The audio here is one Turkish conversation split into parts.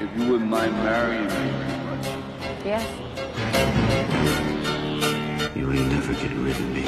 If you wouldn't mind marrying me, Yes. You ain't never getting rid of me.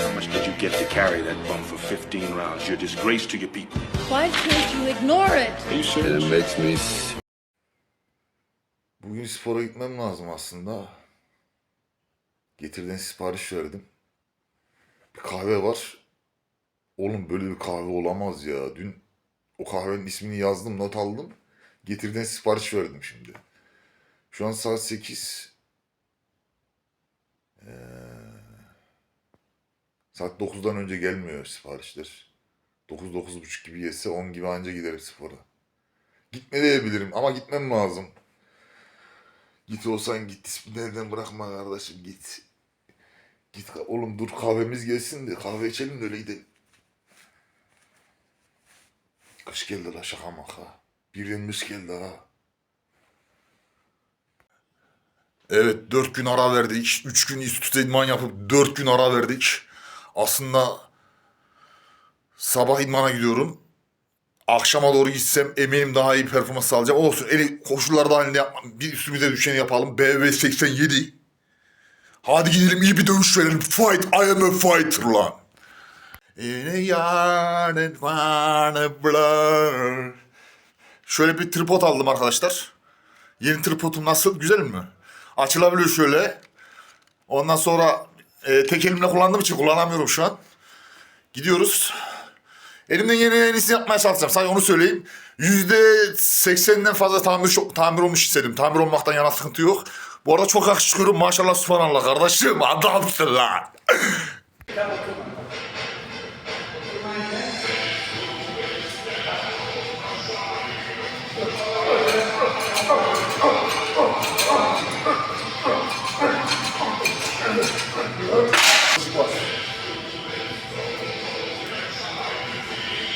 How much did you get to carry that bum for 15 rounds? You're a disgrace to your people. Why can't you ignore it? Are you serious? it makes me Bugün spora gitmem lazım aslında. Getirden sipariş verdim. Bir kahve var. Oğlum böyle bir kahve olamaz ya. Dün o kahvenin ismini yazdım, not aldım. Getirden sipariş verdim şimdi. Şu an saat 8. Ee, saat 9'dan önce gelmiyor siparişler. 9-9.30 gibi yese 10 gibi anca giderim spora. Gitme diyebilirim ama gitmem lazım. Git olsan git ismini elden bırakma kardeşim git. Git oğlum dur kahvemiz gelsin de kahve içelim de öyle gidelim. Kış geldi la şaka maka. Kış geldi ha. Evet dört gün ara verdik. Üç gün üst idman yapıp dört gün ara verdik. Aslında sabah idmana gidiyorum. Akşama doğru gitsem eminim daha iyi performans sağlayacağım. Olsun eli koşullar dahilinde yapmam. Bir üstümüze düşeni yapalım. BV 87. Hadi gidelim iyi bir dövüş verelim. Fight I am a fighter lan. In a yard and wanna blur. Şöyle bir tripod aldım arkadaşlar. Yeni tripodum nasıl? Güzel mi? Açılabiliyor şöyle. Ondan sonra e, tek elimle kullandığım için kullanamıyorum şu an. Gidiyoruz. Elimden yeni en iyisini yapmaya çalışacağım. Sadece onu söyleyeyim. Yüzde sekseninden fazla tamir, tamir olmuş istedim. Tamir olmaktan yana sıkıntı yok. Bu arada çok yakışıklı. Maşallah subhanallah kardeşim. Adamsın lan.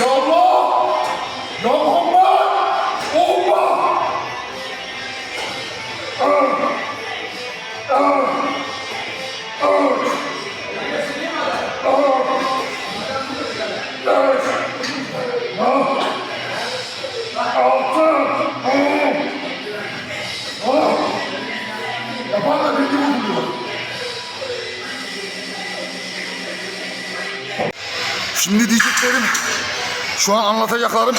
Ya Allah! Şimdi diyeceklerim, şu an anlatacaklarım.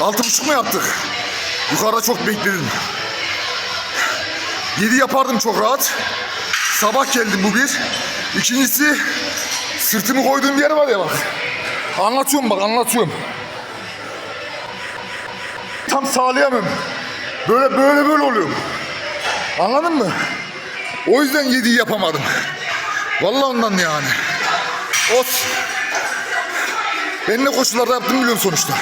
Altı buçuk mu yaptık? Yukarıda çok bekledim. Yedi yapardım çok rahat. Sabah geldim bu bir. İkincisi sırtımı koyduğum yer var ya bak. Anlatıyorum bak anlatıyorum. Tam sağlayamıyorum. Böyle böyle böyle oluyorum. Anladın mı? O yüzden yediği yapamadım. Vallahi ondan yani. Ot. Ben ne koşullarda yaptım biliyorum sonuçta.